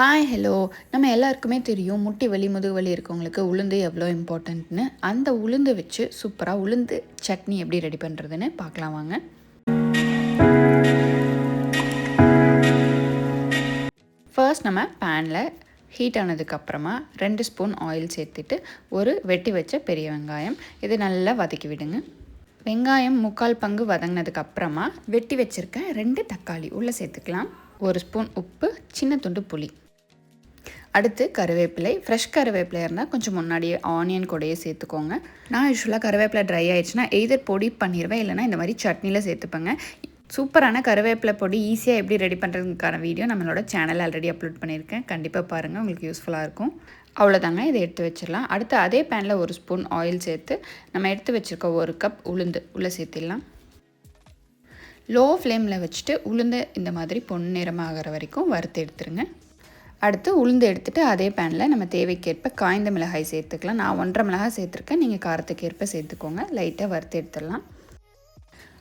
Hi hello நம்ம எல்லாருக்குமே தெரியும் முட்டி வலி முதுகு வலி இருக்கவங்களுக்கு உளுந்து எவ்வளோ இம்பார்ட்டன்ட்னு அந்த உளுந்து வச்சு சூப்பராக உளுந்து சட்னி எப்படி ரெடி பண்ணுறதுன்னு பார்க்கலாம் வாங்க. ஃபர்ஸ்ட் நம்ம பேனில் ஹீட் ஆனதுக்கப்புறமா ரெண்டு ஸ்பூன் ஆயில் சேர்த்துட்டு ஒரு வெட்டி வச்ச பெரிய வெங்காயம். இது நல்லா வதக்கி விடுங்க. வெங்காயம் முக்கால் பங்கு வதங்கினதுக்கு அப்புறமா வெட்டி வச்சுருக்க ரெண்டு தக்காளி உள்ளே சேர்த்துக்கலாம். ஒரு ஸ்பூன் உப்பு சின்ன துண்டு புளி. அடுத்து கருவேப்பிலை. ஃப்ரெஷ் கருவேப்பிலை இருந்தால் கொஞ்சம் முன்னாடியே ஆனியன் கூடயே சேர்த்துக்கோங்க. நான் யூஸ்வலாக கருவேப்பிலை ட்ரை ஆயிடுச்சுன்னா எய்தர் பொடி பண்ணிடுவேன் இல்லைனா இந்த மாதிரி சட்னியில் சேர்த்துப்பேங்க. சூப்பரான கருவேப்பிலை பொடி ஈஸியாக எப்படி ரெடி பண்ணுறதுக்கான வீடியோ நம்மளோட சேனல் ஆல்ரெடி அப்லோட் பண்ணியிருக்கேன். கண்டிப்பாக பாருங்கள் உங்களுக்கு யூஸ்ஃபுல்லாக இருக்கும். அவ்வளோதாங்க இதை எடுத்து வச்சிடலாம். அடுத்து அதே பேனில் ஒரு ஸ்பூன் ஆயில் சேர்த்து நம்ம எடுத்து வச்சுருக்க ஒரு கப் உளுந்து. உள்ளே சேர்த்திடலாம். லோ ஃப்ளேமில் வச்சுட்டு உளுந்து இந்த மாதிரி பொன் நிறமாகிற வரைக்கும் வறுத்து எடுத்துருங்க. அடுத்து உளுந்து எடுத்துகிட்டு அதே பேனில் நம்ம தேவைக்கேற்ப காய்ந்த மிளகாய் சேர்த்துக்கலாம். நான் ஒன்றரை மிளகாய் சேர்த்துருக்கேன். நீங்கள் காரத்துக்கு ஏற்ப சேர்த்துக்கோங்க லைட்டாக வறுத்து எடுத்துடலாம்.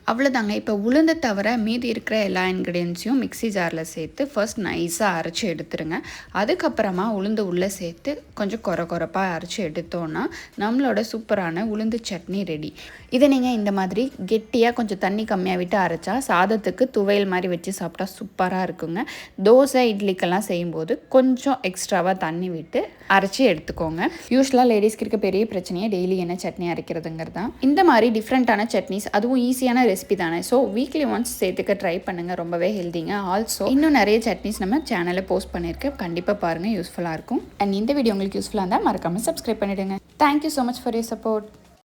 அவ்வளோதாங்க இப்போ உளுந்து தவிர மீதி இருக்கிற எல்லா இன்க்ரீடியன்ஸையும் மிக்சி ஜாரில் சேர்த்து ஃபர்ஸ்ட் நைஸாக அரைச்சி எடுத்துருங்க. அதுக்கப்புறமா உளுந்து உள்ளே சேர்த்து கொஞ்சம் குறை குறைப்பாக அரைச்சி எடுத்தோன்னா நம்மளோட சூப்பரான உளுந்து சட்னி ரெடி இதை நீங்கள் இந்த மாதிரி கெட்டியாக கொஞ்சம் தண்ணி கம்மியாக விட்டு அரைச்சா சாதத்துக்கு துவையல் மாதிரி வச்சு சாப்பிட்டா சூப்பராக இருக்குங்க. தோசை இட்லிக்கெல்லாம் செய்யும்போது கொஞ்சம் எக்ஸ்ட்ராவாக தண்ணி விட்டு அரைச்சி எடுத்துக்கோங்க. யூஸ்வலாக லேடிஸ்க்கு இருக்க பெரிய பிரச்சனையே டெய்லி என்ன சட்னி அரைக்கிறதுங்கிறது தான் இந்த மாதிரி டிஃப்ரெண்ட்டான சட்னிஸ் அதுவும் ஈஸியான ரெசிபி தானே. ஸோ வீக்லி ஒன்ஸ் சேர்த்துக்க ட்ரை பண்ணுங்கள் ரொம்பவே ஹெல்த்திங்க ஆல்சோ இன்னும் நிறைய சட்னிஸ் நம்ம சேனலில் போஸ்ட் பண்ணியிருக்கேன். கண்டிப்பாக பாருங்கள் யூஸ்ஃபுல்லாக இருக்கும். அண்ட் இந்த வீடியோ உங்களுக்கு யூஸ்ஃபுல்லாக இருந்தால் மறக்காமல் சப்ஸ்கிரைப் பண்ணிவிடுங்க thank you so much for your support